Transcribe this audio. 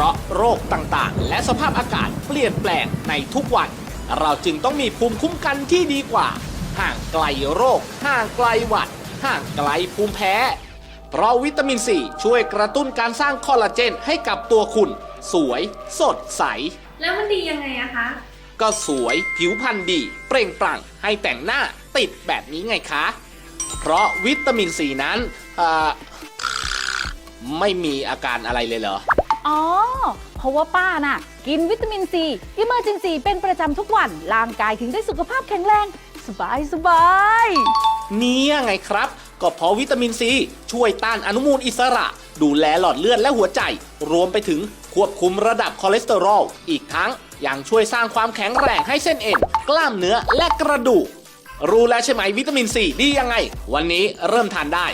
ราะโรคต่างๆ และสภาพอากาศเปลี่ยนแปลงในทุกวัน เราจึงต้องมีภูมิคุ้มกันที่ดีกว่า ห่างไกลโรค ห่างไกลหวัด ห่างไกลภูมิแพ้ เพราะวิตามินซีช่วยกระตุ้นการสร้างคอลลาเจนให้กับตัวคุณ สวย สดใส แล้วมันดียังไงอะคะ ก็สวยผิวพรรณดี เปล่งปลั่งให้แต่งหน้าติดแบบนี้ไงคะ เพราะวิตามินซีนั้นเอ่อไม่มีอาการอะไรเลยเหรออ๋อ เพราะว่าป้าน่ะ กินวิตามินซีอิมเมอร์จินซีเป็นประจำทุกวัน ร่างกายถึงได้สุขภาพแข็งแรง สบายสบายเนี่ยไงครับ ก็เพราะวิตามินซีช่วยต้านอนุมูลอิสระ ดูแลหลอดเลือดและหัวใจ รวมไปถึงควบคุมระดับคอเลสเตอรอลอีกทั้งยังช่วยสร้างความแข็งแรงให้เส้นเอ็นกล้ามเนื้อและกระดูกรู้แล้วใช่ไหมวิตามินซีดียังไง วันนี้เริ่มทานได้